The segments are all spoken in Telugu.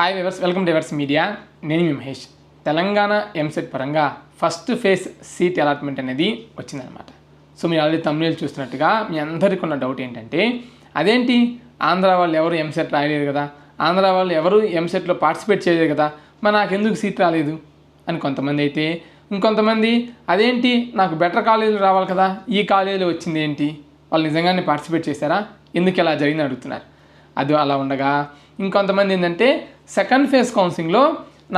Hi viewers welcome to viewers media నేను మీ మహేష్. తెలంగాణ ఎంసెట్ పరంగా ఫస్ట్ ఫేజ్ సీట్ అలాట్మెంట్ అనేది వచ్చిందనమాట సో మీరు ఆల్రెడీ తమిళ చూస్తున్నట్టుగా మీ అందరికీ ఉన్న డౌట్ ఏంటంటే అదేంటి? ఆంధ్ర వాళ్ళు ఎవరు ఎంసెట్ రాయలేదు కదా? ఆంధ్ర వాళ్ళు ఎవరు ఎంసెట్లో పార్టిసిపేట్ చేయలేదు కదా? మరి నాకు ఎందుకు సీట్ రాలేదు? అని కొంతమంది అయితే ఇంకొంతమంది అదేంటి? నాకు బెటర్ కాలేజీలు రావాలి కదా? ఈ కాలేజీలో వచ్చింది ఏంటి? వాళ్ళు నిజంగానే పార్టిసిపేట్ చేశారా? ఎందుకు ఇలా జరిగింది అడుగుతున్నారు. అది అలా ఉండగా ఇంకొంతమంది ఏంటంటే సెకండ్ ఫేజ్ కౌన్సిలింగ్లో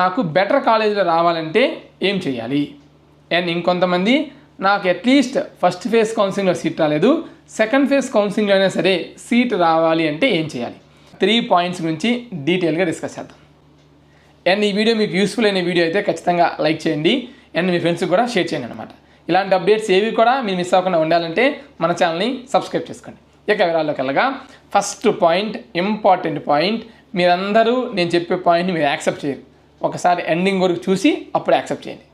నాకు బెటర్ కాలేజీలో రావాలంటే ఏం చేయాలి? అండ్ ఇంకొంతమంది నాకు అట్లీస్ట్ ఫస్ట్ ఫేజ్ కౌన్సిలింగ్లో సీట్ రాలేదు. సెకండ్ ఫేజ్ కౌన్సిలింగ్లో అయినా సరే సీట్ రావాలి అంటే ఏం చేయాలి? త్రీ పాయింట్స్ గురించి డీటెయిల్గా డిస్కస్ చేద్దాం. అండ్ ఈ వీడియో మీకు యూస్ఫుల్ అయిన వీడియో అయితే ఖచ్చితంగా లైక్ చేయండి. అండ్ మీ ఫ్రెండ్స్కి కూడా షేర్ చేయండి అనమాట ఇలాంటి అప్డేట్స్ ఏవి కూడా మీరు మిస్ అవ్వకుండా ఉండాలంటే మన ఛానల్ని సబ్స్క్రైబ్ చేసుకోండి. ఇక వివరాల్లోకి వెళ్ళగా ఫస్ట్ పాయింట్ ఇంపార్టెంట్ పాయింట్ మీరందరూ నేను చెప్పే పాయింట్ని మీరు యాక్సెప్ట్ చేయరు ఒకసారి ఎండింగ్ వరకు చూసి అప్పుడు యాక్సెప్ట్ చేయండి.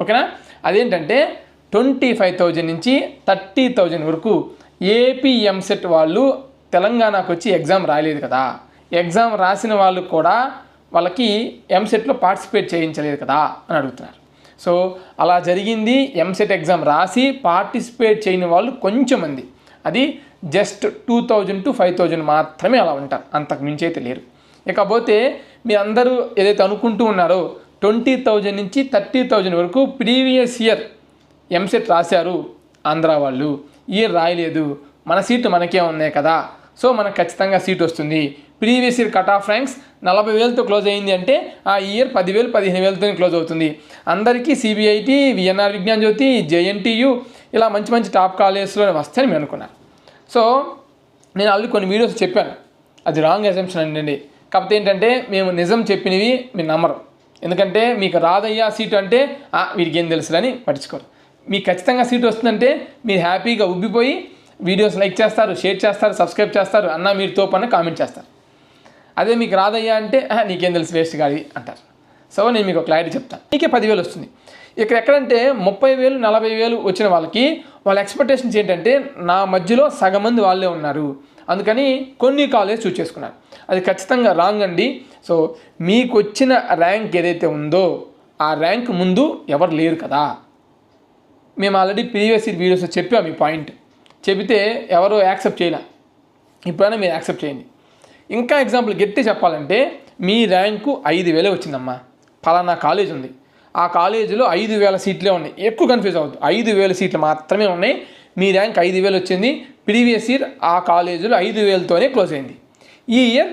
ఓకేనా? అదేంటంటే ట్వంటీ ఫైవ్ థౌజండ్ నుంచి థర్టీ థౌజండ్ వరకు ఏపీఎంసెట్ వాళ్ళు తెలంగాణకు వచ్చి ఎగ్జామ్ రాయలేదు కదా. ఎగ్జామ్ రాసిన వాళ్ళు కూడా వాళ్ళకి ఎంసెట్లో పార్టిసిపేట్ చేయించలేదు కదా అని అడుగుతున్నారు. సో అలా జరిగింది. ఎంసెట్ ఎగ్జామ్ రాసి పార్టిసిపేట్ చేయని వాళ్ళు కొంచెం మంది అది just two thousand to five thousand మాత్రమే అలా ఉంటారు. అంతకు మించి అయితే లేరు. ఇకపోతే మీ అందరూ ఏదైతే అనుకుంటూ ఉన్నారో ట్వంటీ థౌజండ్ నుంచి థర్టీ థౌజండ్ వరకు ప్రీవియస్ ఇయర్ ఎంసెట్ రాశారు ఆంధ్ర వాళ్ళు. ఇయర్ రాయలేదు. మన సీటు మనకే ఉన్నాయి కదా. సో మనకు ఖచ్చితంగా సీట్ వస్తుంది. Previous year cut off ranks నలభై వేలతో క్లోజ్ అయింది అంటే ఆ ఇయర్ పదివేలు పదిహేను వేలతో క్లోజ్ అవుతుంది. అందరికీ CBIT VNR Vignan Jyothi JNTU ఇలా మంచి మంచి టాప్ కాలేజెస్లో వస్తాయని మేము అనుకున్నాను సో నేను ఆల్రెడీ కొన్ని వీడియోస్ చెప్పాను. అది రాంగ్ అసెంప్షన్ అండి. కాకపోతే ఏంటంటే మేము నిజం చెప్పినవి మీరు నమ్మరు. ఎందుకంటే మీకు రాదయ్యా సీటు అంటే వీడికి ఏం తెలుసులని పట్టించుకోరు. మీకు ఖచ్చితంగా సీటు వస్తుందంటే మీరు హ్యాపీగా ఉబ్బిపోయి వీడియోస్ లైక్ చేస్తారు షేర్ చేస్తారు సబ్స్క్రైబ్ చేస్తారు అన్న మీరు తోపన్న కామెంట్ చేస్తారు. అదే మీకు రాదయ్యా అంటే నీకేం తెలుసు వేస్ట్ కాదు అంటారు. సో నేను మీకు క్లారిటీ చెప్తాను. మీకే పదివేలు వస్తుంది. ఇక్కడ ఎక్కడంటే ముప్పై వేలు నలభై వేలు వచ్చిన వాళ్ళకి వాళ్ళ ఎక్స్పెక్టేషన్స్ ఏంటంటే నా మధ్యలో సగం మంది వాళ్ళే ఉన్నారు. అందుకని కొన్ని కాలేజ్ చూస్ చేసుకున్నాను. అది ఖచ్చితంగా రాంగ్ అండి. సో మీకు వచ్చిన ర్యాంక్ ఏదైతే ఉందో ఆ ర్యాంక్ ముందు ఎవరు లేరు కదా. మేము ఆల్రెడీ ప్రీవియస్ ఇయర్ వీడియోస్లో చెప్పాము ఈ పాయింట్ చెబితే ఎవరు యాక్సెప్ట్ చేయలే. ఇప్పుడైనా మీరు యాక్సెప్ట్ చేయండి. ఇంకా ఎగ్జాంపుల్ గట్టి చెప్పాలంటే మీ ర్యాంకు ఐదు వేలే వచ్చిందమ్మా. ఫలానా కాలేజ్ ఉంది. ఆ కాలేజీలో ఐదు వేల సీట్లే ఉన్నాయి. ఎక్కువ కన్ఫ్యూజ్ అవుతుంది ఐదు వేల సీట్లు మాత్రమే ఉన్నాయి. మీ ర్యాంక్ ఐదు వేలు వచ్చింది. ప్రీవియస్ ఇయర్ ఆ కాలేజీలో ఐదు వేలతోనే క్లోజ్ అయింది. ఈ ఇయర్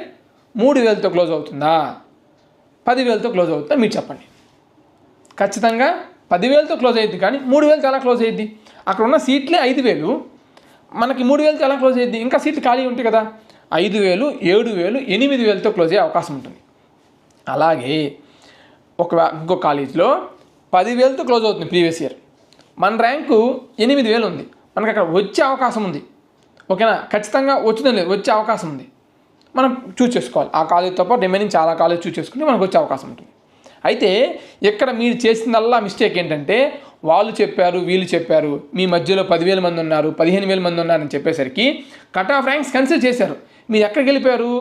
మూడు వేలతో క్లోజ్ అవుతుందా? పదివేలతో క్లోజ్ అవుతుందా మీరు చెప్పండి. ఖచ్చితంగా పదివేలతో క్లోజ్ అయ్యింది కానీ మూడు వేలతో ఎలా క్లోజ్ అయ్యింది అక్కడ ఉన్న సీట్లే ఐదు వేలు. మనకి మూడు వేలతో ఎలా క్లోజ్ అయ్యింది ఇంకా సీట్లు ఖాళీ ఉంటాయి కదా. ఐదు వేలు ఏడు వేలు ఎనిమిది వేలతో క్లోజ్ అయ్యే అవకాశం ఉంటుంది. అలాగే ఒక ఇంకో కాలేజీలో పదివేలతో క్లోజ్ అవుతుంది ప్రీవియస్ ఇయర్. మన ర్యాంకు ఎనిమిది వేలు ఉంది. మనకు అక్కడ వచ్చే అవకాశం ఉంది. ఓకేనా? ఖచ్చితంగా వచ్చిందని లేదు. వచ్చే అవకాశం ఉంది. మనం చూస్ చేసుకోవాలి. ఆ కాలేజీతో పాటు రిమైనింగ్ చాలా కాలేజ్ చూస్ చేసుకుంటే మనకు వచ్చే అవకాశం ఉంటుంది. అయితే ఇక్కడ మీరు చేసిందల్లా మిస్టేక్ ఏంటంటే వాళ్ళు చెప్పారు వీళ్ళు చెప్పారు మీ మధ్యలో పదివేల మంది ఉన్నారు పదిహేను వేల మంది ఉన్నారని చెప్పేసరికి కట్ ఆఫ్ ర్యాంక్స్ కన్సిడర్ చేశారు. మీరు ఎక్కడికి వెళ్ళిపోయారు?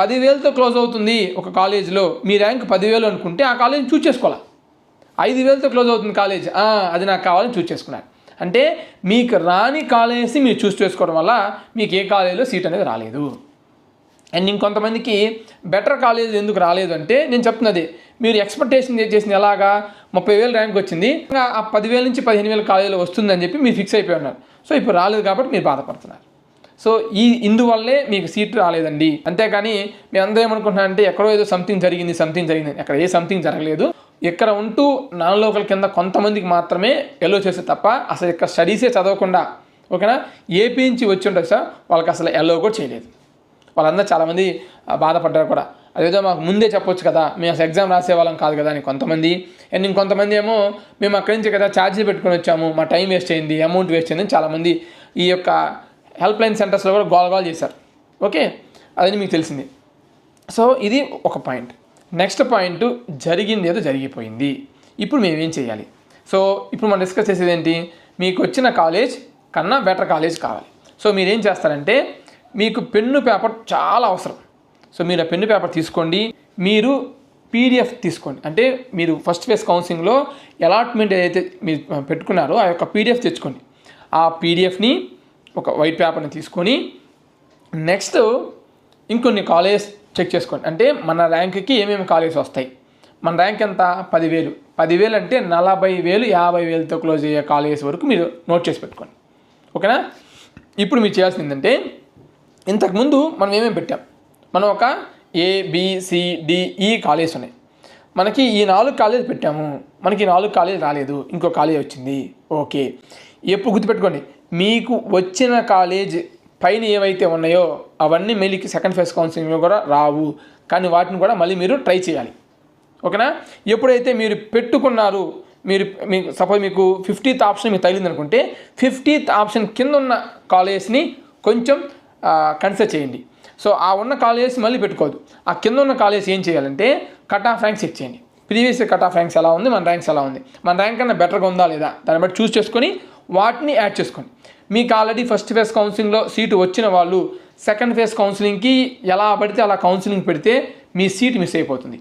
పదివేలతో క్లోజ్ అవుతుంది ఒక కాలేజీలో. మీ ర్యాంక్ పదివేలు అనుకుంటే ఆ కాలేజ్ చూస్ చేసుకోవాలి? ఐదు వేలతో క్లోజ్ అవుతుంది కాలేజ్. అది నాకు కావాలని చూస్ చేసుకున్నారు అంటే మీకు రాని కాలేజెస్ మీరు చూస్ చేసుకోవడం వల్ల మీకు ఏ కాలేజీలో సీట్ అనేది రాలేదు. అండ్ ఇంకొంతమందికి బెటర్ కాలేజ్ ఎందుకు రాలేదు అంటే నేను చెప్తున్నది మీరు ఎక్స్పెక్టేషన్ చేసింది ఎలాగా? ముప్పై వేలు ర్యాంక్ వచ్చింది ఆ పదివేల నుంచి పదిహేను వేల కాలేజీలో వస్తుందని చెప్పి మీరు ఫిక్స్ అయిపోయి ఉన్నారు. సో ఇప్పుడు రాలేదు కాబట్టి మీరు బాధపడుతున్నారు. సో ఈ ఇందువల్లే మీకు సీట్ రాలేదండి. అంతేకాని మీ అందరూ ఏమనుకుంటున్నారంటే ఎక్కడో ఏదో సంథింగ్ జరిగింది సంథింగ్ జరిగింది. అక్కడ ఏ సంథింగ్ జరగలేదు. ఇక్కడ ఉంటూ నాన్ లోకల్ కింద కొంతమందికి మాత్రమే ఎల్లో చేసే తప్ప అసలు ఇక్కడ స్టడీసే చదవకుండా ఓకేనా? ఏపీ నుంచి వచ్చి ఉంటుంది సార్ వాళ్ళకి అసలు ఎల్లో కూడా చేయలేదు. వాళ్ళందరూ చాలామంది బాధపడ్డారు కూడా. అదేదో మాకు ముందే చెప్పొచ్చు కదా మేము అసలు ఎగ్జామ్ రాసేవాళ్ళం కాదు కదా అని కొంతమంది. అండ్ ఇంకొంతమంది ఏమో మేము అక్కడి నుంచి కదా ఛార్జీలు పెట్టుకొని వచ్చాము మా టైం వేస్ట్ అయింది అమౌంట్ వేస్ట్ అయింది చాలామంది ఈ యొక్క హెల్ప్ లైన్ సెంటర్స్లో కూడా గోల్ గోల్ చేశారు. ఓకే? అది మీకు తెలిసింది. సో ఇది ఒక పాయింట్. నెక్స్ట్ పాయింట్ జరిగింది ఏదో జరిగిపోయింది. ఇప్పుడు మేము ఏం చేయాలి? సో ఇప్పుడు మనం డిస్కస్ చేసేది ఏంటి? మీకు వచ్చిన కాలేజ్ కన్నా బెటర్ కాలేజ్ కావాలి. సో మీరు ఏం చేస్తారంటే మీకు పెన్ను పేపర్ చాలా అవసరం. సో మీరు ఆ పెన్ను పేపర్ తీసుకోండి. మీరు పీడిఎఫ్ తీసుకోండి. అంటే మీరు ఫస్ట్ ఫేజ్ కౌన్సిలింగ్లో అలాట్మెంట్ ఏదైతే మీరు పెట్టుకున్నారో ఆ యొక్క పీడిఎఫ్ తెచ్చుకోండి. ఆ పీడిఎఫ్ని ఒక వైట్ పేపర్ని తీసుకొని నెక్స్ట్ ఇంకొన్ని కాలేజ్ చెక్ చేసుకోండి. అంటే మన ర్యాంక్కి ఏమేమి కాలేజెస్ వస్తాయి? మన ర్యాంక్ ఎంత? పదివేలు. పదివేలు అంటే నలభై వేలు యాభై వేలతో క్లోజ్ అయ్యే కాలేజెస్ వరకు మీరు నోట్ చేసి పెట్టుకోండి. ఓకేనా? ఇప్పుడు మీరు చేయాల్సింది ఏంటంటే ఇంతకుముందు మనం ఏమేమి పెట్టాం? మనం ఒక ఏబిసిడిఈ e కాలేజెస్ కాలేజ్ ఉన్నాయి. మనకి ఈ నాలుగు కాలేజ్ పెట్టాము. మనకి నాలుగు కాలేజ్ రాలేదు. ఇంకో కాలేజ్ వచ్చింది. ఓకే. ఎప్పుడు గుర్తుపెట్టుకోండి. మీకు వచ్చిన కాలేజ్ పైన ఏవైతే ఉన్నాయో అవన్నీ మళ్ళీ సెకండ్ ఫేజ్ కౌన్సిలింగ్లో కూడా రావు. కానీ వాటిని కూడా మళ్ళీ మీరు ట్రై చేయాలి. ఓకేనా? ఎప్పుడైతే మీరు పెట్టుకున్నారు మీరు మీకు సపోజ్ మీకు ఫిఫ్టీత్ ఆప్షన్ మీకు తగిలింది అనుకుంటే ఫిఫ్టీత్ ఆప్షన్ కింద ఉన్న కాలేజ్ని కొంచెం కన్సిడర్ చేయండి. సో ఆ ఉన్న కాలేజెస్ మళ్ళీ పెట్టుకోవద్దు. ఆ కింద ఉన్న కాలేజెస్ ఏం చేయాలంటే కట్ ఆఫ్ ర్యాంక్స్ చెక్ చేయండి. ప్రీవియస్ కట్ ఆఫ్ ర్యాంక్స్ ఎలా ఉంది? మన ర్యాంక్స్ ఎలా ఉంది? మన ర్యాంక్ కన్నా బెటర్గా ఉందా లేదా? దాన్ని బట్టి చూస్ చేసుకొని వాటిని యాడ్ చేసుకోండి. మీకు ఆల్రెడీ ఫస్ట్ ఫేజ్ కౌన్సిలింగ్లో సీటు వచ్చిన వాళ్ళు సెకండ్ ఫేజ్ కౌన్సిలింగ్కి ఎలా పడితే అలా కౌన్సిలింగ్ పెడితే మీ సీట్ మిస్ అయిపోతుంది.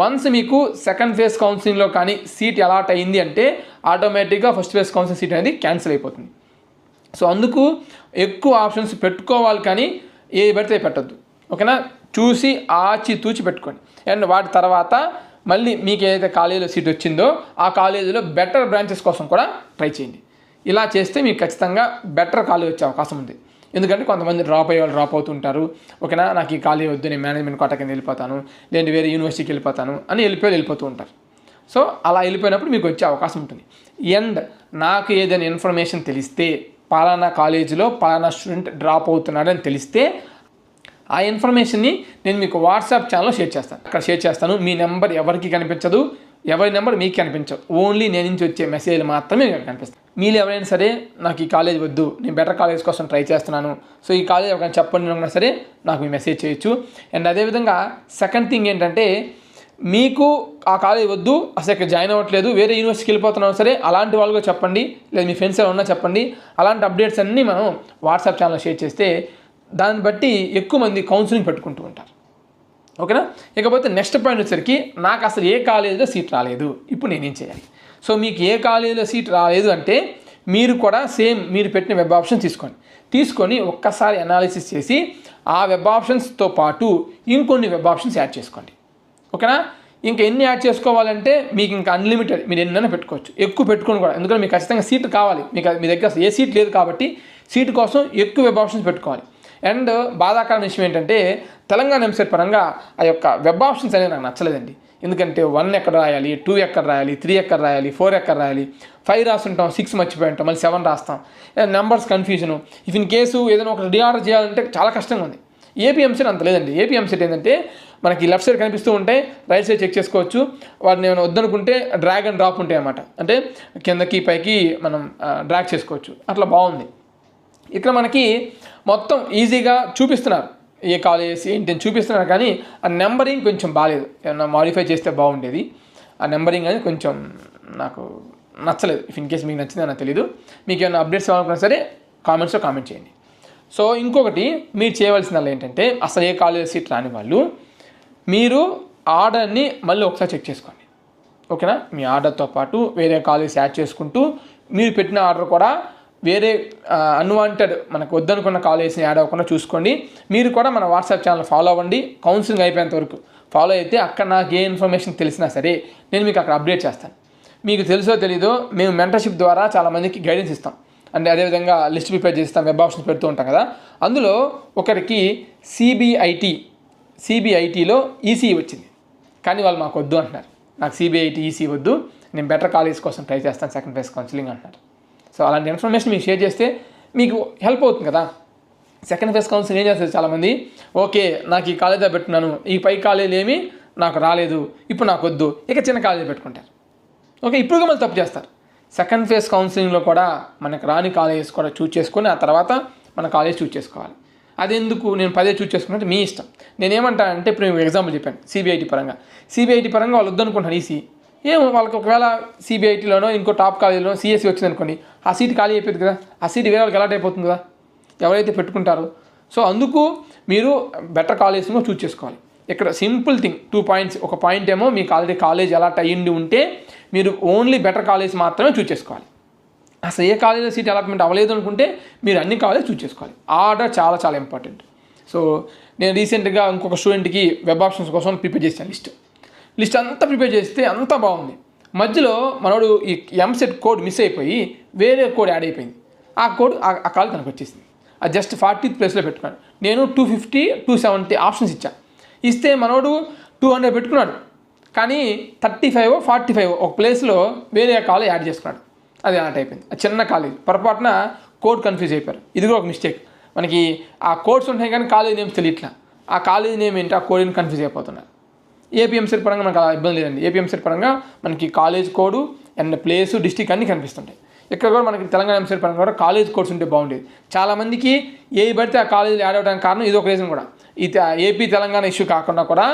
వన్స్ మీకు సెకండ్ ఫేజ్ కౌన్సిలింగ్లో కానీ సీట్ అలాట్ అయింది అంటే ఆటోమేటిక్గా ఫస్ట్ ఫేజ్ కౌన్సిలింగ్ సీట్ అనేది క్యాన్సిల్ అయిపోతుంది. సో అందుకు ఎక్కువ ఆప్షన్స్ పెట్టుకోవాలి కానీ ఏ పడితే పెట్టద్దు. ఓకేనా? చూసి ఆచి తూచి పెట్టుకోండి. అండ్ వాటి తర్వాత మళ్ళీ మీకు ఏదైతే కాలేజీలో సీట్ వచ్చిందో ఆ కాలేజీలో బెటర్ బ్రాంచెస్ కోసం కూడా ట్రై చేయండి. ఇలా చేస్తే మీకు ఖచ్చితంగా బెటర్ ఖాళీ వచ్చే అవకాశం ఉంది. ఎందుకంటే కొంతమంది డ్రాప్ అయ్యే వాళ్ళు డ్రాప్ అవుతుంటారు. ఓకేనా నాకు ఈ ఖాళీ వద్దు నేను మేనేజ్మెంట్ కోట కింద వెళ్ళిపోతాను. లేదంటే వేరే యూనివర్సిటీకి వెళ్ళిపోతాను అని వెళ్ళిపోయి వెళ్ళిపోతూ ఉంటారు. సో అలా వెళ్ళిపోయినప్పుడు మీకు వచ్చే అవకాశం ఉంటుంది. అండ్ నాకు ఏదైనా ఇన్ఫర్మేషన్ తెలిస్తే పలానా కాలేజీలో పలానా స్టూడెంట్ డ్రాప్ అవుతున్నాడని తెలిస్తే ఆ ఇన్ఫర్మేషన్ని నేను మీకు వాట్సాప్ ఛానల్లో షేర్ చేస్తాను. అక్కడ షేర్ చేస్తాను. మీ నెంబర్ ఎవరికి కనిపించదు. ఎవరి నెంబర్ మీకు కనిపించవు ఓన్లీ నేను నుంచి వచ్చే మెసేజ్లు మాత్రమే మీకు కనిపిస్తాయి. మీరు ఎవరైనా సరే నాకు ఈ కాలేజ్ వద్దు నేను బెటర్ కాలేజ్ కోసం ట్రై చేస్తున్నాను. సో ఈ కాలేజ్ ఎవరైనా చెప్పండి ఉన్నా సరే నాకు మీ మెసేజ్ చేయొచ్చు. అండ్ అదేవిధంగా సెకండ్ థింగ్ ఏంటంటే మీకు ఆ కాలేజ్ వద్దు అసలు ఇక్కడ జాయిన్ అవ్వట్లేదు వేరే యూనివర్సిటీకి వెళ్ళిపోతున్నాం సరే అలాంటి వాళ్ళకు చెప్పండి లేదా మీ ఫ్రెండ్స్ ఉన్నా చెప్పండి. అలాంటి అప్డేట్స్ అన్నీ మనం వాట్సాప్ ఛానల్లో షేర్ చేస్తే దాన్ని బట్టి ఎక్కువ మంది కౌన్సిలింగ్ పెట్టుకుంటూ ఉంటారు. ఓకేనా? ఇకపోతే నెక్స్ట్ పాయింట్ వచ్చేసరికి నాకు అసలు ఏ కాలేజీలో సీట్ రాలేదు. ఇప్పుడు నేనేం చేయాలి? సో మీకు ఏ కాలేజీలో సీట్ రాలేదు అంటే మీరు కూడా సేమ్ మీరు పెట్టిన వెబ్ ఆప్షన్ తీసుకోండి. తీసుకొని ఒక్కసారి అనాలిసిస్ చేసి ఆ వెబ్ ఆప్షన్స్తో పాటు ఇంకొన్ని వెబ్ ఆప్షన్స్ యాడ్ చేసుకోండి. ఓకేనా? ఇంకా ఎన్ని యాడ్ చేసుకోవాలంటే మీకు ఇంకా అన్లిమిటెడ్ మీరు ఎన్నైనా పెట్టుకోవచ్చు. ఎక్కువ పెట్టుకొని కూడా. ఎందుకంటే మీకు ఖచ్చితంగా సీట్ కావాలి. మీకు మీ దగ్గర ఏ సీట్ లేదు కాబట్టి సీట్ కోసం ఎక్కువ వెబ్ ఆప్షన్స్ పెట్టుకోవాలి. అండ్ బాధాకరమైన విషయం ఏంటంటే తెలంగాణ ఎంసెట్ పరంగా ఆ యొక్క వెబ్ ఆప్షన్స్ అనేవి నాకు నచ్చలేదండి. ఎందుకంటే వన్ ఎక్కడ రాయాలి టూ ఎక్కడ రాయాలి త్రీ ఎక్కడ రాయాలి ఫోర్ ఎక్కడ రాయాలి ఫైవ్ రాస్తుంటాం సిక్స్ మర్చిపోయి ఉంటాం మళ్ళీ సెవెన్ రాస్తాం. Numbers confusion. If in case ఏదైనా ఒక రీఆర్డర్ చేయాలంటే చాలా కష్టంగా ఉంది. ఏపీఎంసెట్ అంత లేదండి. ఏపీఎంసెట్ ఏంటంటే మనకి లెఫ్ట్ సైడ్ కనిపిస్తూ ఉంటాయి రైట్ సైడ్ చెక్ చేసుకోవచ్చు. వాటిని ఏమైనా వద్దనుకుంటే డ్రాగ్ అండ్ డ్రాప్ ఉంటాయి అన్నమాట అంటే కిందకి పైకి మనం డ్రాగ్ చేసుకోవచ్చు. అట్లా బాగుంది. ఇక్కడ మనకి మొత్తం ఈజీగా చూపిస్తున్నారు. ఏ కాలేజెస్ ఏంటి అని చూపిస్తున్నారు కానీ ఆ నెంబరింగ్ కొంచెం బాగాలేదు ఏమన్నా మాడిఫై చేస్తే బాగుండేది. ఆ నెంబరింగ్ అనేది కొంచెం నాకు నచ్చలేదు. ఇఫ్ ఇన్ కేస్ మీకు నచ్చిందో నాకు తెలీదు. మీకు ఏమైనా అప్డేట్స్ కావాలనుకున్నా సరే కామెంట్స్లో కామెంట్ చేయండి. సో ఇంకొకటి మీరు చేయవలసిన ఏంటంటే అసలు ఏ కాలేజ్ సీట్ రాని వాళ్ళు మీరు ఆర్డర్ని మళ్ళీ ఒకసారి చెక్ చేసుకోండి. ఓకేనా? మీ ఆర్డర్తో పాటు వేరే కాలేజ్ యాడ్ చేసుకుంటూ మీరు పెట్టిన ఆర్డర్ కూడా వేరే అన్వాంటెడ్ మనకు వద్దనుకున్న కాలేజెస్ని యాడ్ అవ్వకుండా చూసుకోండి. మీరు కూడా మన వాట్సాప్ ఛానల్ ఫాలో అవ్వండి. కౌన్సిలింగ్ అయిపోయేంత వరకు ఫాలో అయితే అక్కడ నాకు ఏ ఇన్ఫర్మేషన్ తెలిసినా సరే నేను మీకు అక్కడ అప్డేట్ చేస్తాను. మీకు తెలుసో తెలీదో మేము మెంటర్షిప్ ద్వారా చాలామందికి గైడెన్స్ ఇస్తాం. అంటే అదేవిధంగా లిస్ట్ ప్రిపేర్ చేస్తాం వెబ్ ఆప్షన్స్ పెడుతూ ఉంటాం కదా. అందులో ఒకరికి సిబిఐటి సిబిఐటీలో ఈసీఈ వచ్చింది. కానీ వాళ్ళు మాకు వద్దు అంటున్నారు. నాకు సిబిఐటి ఈసీ వద్దు. నేను బెటర్ కాలేజ్ కోసం ట్రై చేస్తాను సెకండ్ ఫేజ్ కౌన్సిలింగ్ అంటున్నారు. సో అలాంటి ఇన్ఫర్మేషన్ మీకు షేర్ చేస్తే మీకు హెల్ప్ అవుతుంది కదా. సెకండ్ ఫేజ్ కౌన్సిలింగ్ ఏం చేస్తారు చాలామంది? ఓకే నాకు ఈ కాలేజీలో పెట్టుకున్నాను ఈ పై కాలేజీలు ఏమి నాకు రాలేదు. ఇప్పుడు నాకు వద్దు. ఇక చిన్న కాలేజీ పెట్టుకుంటారు. ఓకే ఇప్పుడు మళ్ళీ తప్పు చేస్తారు. సెకండ్ ఫేజ్ కౌన్సిలింగ్లో కూడా మనకు రాని కాలేజెస్ కూడా చూస్ చేసుకొని ఆ తర్వాత మన కాలేజ్ చూస్ చేసుకోవాలి. అదెందుకు నేను పదే చూస్ చేసుకున్నట్టు మీ ఇష్టం. నేనేమంటానంటే ఇప్పుడు ఎగ్జాంపుల్ చెప్పాను. సిబిఐటి పరంగా. సిబిఐటి పరంగా వాళ్ళు వద్దనుకుంటాను ఈసీ. ఏమో వాళ్ళకి ఒకవేళ సిబిఐటీలోనో ఇంకో టాప్ కాలేజీలోనో సిఎస్సి వచ్చింది అనుకోండి ఆ సీట్ ఖాళీ అయిపోయింది కదా ఆ సీట్ వేరే వాళ్ళకి ఎలాట్ అయిపోతుంది కదా ఎవరైతే పెట్టుకుంటారో. సో అందుకు మీరు బెటర్ కాలేజ్ను చూస్ చేసుకోవాలి. ఇక్కడ సింపుల్ థింగ్ టూ పాయింట్స్ ఒక పాయింట్ ఏమో మీకు ఆల్రెడీ కాలేజ్ అలాట్ అయ్యింది ఉంటే మీరు ఓన్లీ బెటర్ కాలేజ్ మాత్రమే చూస్ చేసుకోవాలి. అసలు ఏ కాలేజీలో సీట్ అలాట్మెంట్ అవ్వలేదు అనుకుంటే మీరు అన్ని కాలేజ్ చూస్ చేసుకోవాలి. ఆర్డర్ చాలా చాలా ఇంపార్టెంట్ సో నేను రీసెంట్గా ఇంకొక స్టూడెంట్కి వెబ్ ఆప్షన్స్ కోసం ప్రిపేర్ చేశాను లిస్ట్ లిస్ట్ అంతా ప్రిపేర్ చేస్తే అంతా బాగుంది. మధ్యలో మనోడు ఈ ఎంసెట్ కోడ్ మిస్ అయిపోయి వేరే కోడ్ యాడ్ అయిపోయింది. ఆ కోడ్ ఆ కాల్ తనకు వచ్చేసింది. అది జస్ట్ ఫార్టీ ప్లేస్లో పెట్టుకున్నాడు. నేను two fifty two seventy options ఇచ్చా. ఇస్తే మనోడు టూ హండ్రెడ్ పెట్టుకున్నాడు. కానీ థర్టీ ఫైవ్ ఫార్టీ ఫైవ్ ఒక ప్లేస్లో వేరే కాలేజ్ యాడ్ చేసుకున్నాడు. అది అలాంటి అయిపోయింది. అది చిన్న కాలేజ్ పొరపాటున కోడ్ కన్ఫ్యూజ్ అయిపోయారు. ఇది కూడా ఒక మిస్టేక్ మనకి ఆ కోడ్స్ ఉంటాయి కానీ కాలేజ్ నేమ్స్ తెలియట్లా. ఆ కాలేజ్ నేమ్ ఏంటి? ఆ కోడ్ని కన్ఫ్యూజ్ అయిపోతున్నారు ఏపీఎంసెట్ పరంగా మనకు అలా ఇబ్బంది లేదండి. ఏపీఎంసెట్ పరంగా మనకి college code and place district అన్నీ కనిపిస్తుంటాయి. ఇక్కడ కూడా మనకి తెలంగాణ ఎంసెట్ పరంగా కూడా కాలేజ్ కోడ్స్ ఉంటే బాగుండేది. చాలామందికి ఏ పడితే ఆ కాలేజీలు యాడ్ అవ్వడానికి కారణం ఇది ఒక రీజన్ కూడా. ఈ ఏపీ తెలంగాణ ఇష్యూ కాకుండా కూడా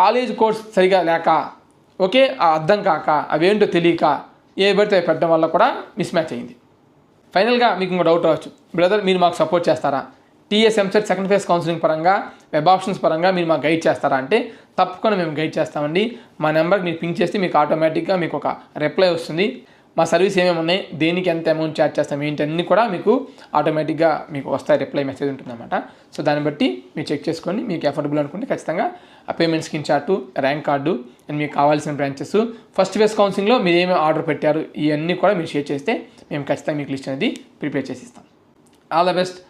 కాలేజ్ కోర్స్ సరిగా లేక ఓకే ఆ అర్థం కాక అవేంటో తెలియక ఏ పడితే అవి పెట్టడం వల్ల కూడా మిస్ మ్యాచ్ అయింది ఫైనల్గా మీకు ఇంకో డౌట్ అవచ్చు బ్రదర్ మీరు మాకు సపోర్ట్ చేస్తారా? TS EAMCET second phase counselling పరంగా వెబ్ ఆప్షన్స్ పరంగా మీరు మాకు గైడ్ చేస్తారా అంటే తప్పకుండా మేము గైడ్ చేస్తామండి. మా నెంబర్కి మీరు పింక్ చేస్తే మీకు ఆటోమేటిక్గా మీకు ఒక రిప్లై వస్తుంది. మా సర్వీస్ ఏమేమి ఉన్నాయి దేనికి ఎంత అమౌంట్ ఛార్జ్ చేస్తాం ఏంటి అన్నీ కూడా మీకు ఆటోమేటిక్గా మీకు వస్తాయి రిప్లై మెసేజ్ ఉంటుందన్నమాట. సో దాన్ని బట్టి మీరు చెక్ చేసుకొని మీకు అఫోర్డబుల్ అనుకుంటే ఖచ్చితంగా ఆ payment skin chart rank card and మీకు కావాల్సిన బ్రాంచెస్. ఫస్ట్ ఫేస్ కౌన్సిలింగ్లో మీరు ఏమేమి ఆర్డర్ పెట్టారు ఇవన్నీ కూడా మీరు షేర్ చేస్తే మేము ఖచ్చితంగా మీకు లిస్ట్ అనేది ప్రిపేర్ చేసి ఇస్తాం. All the best.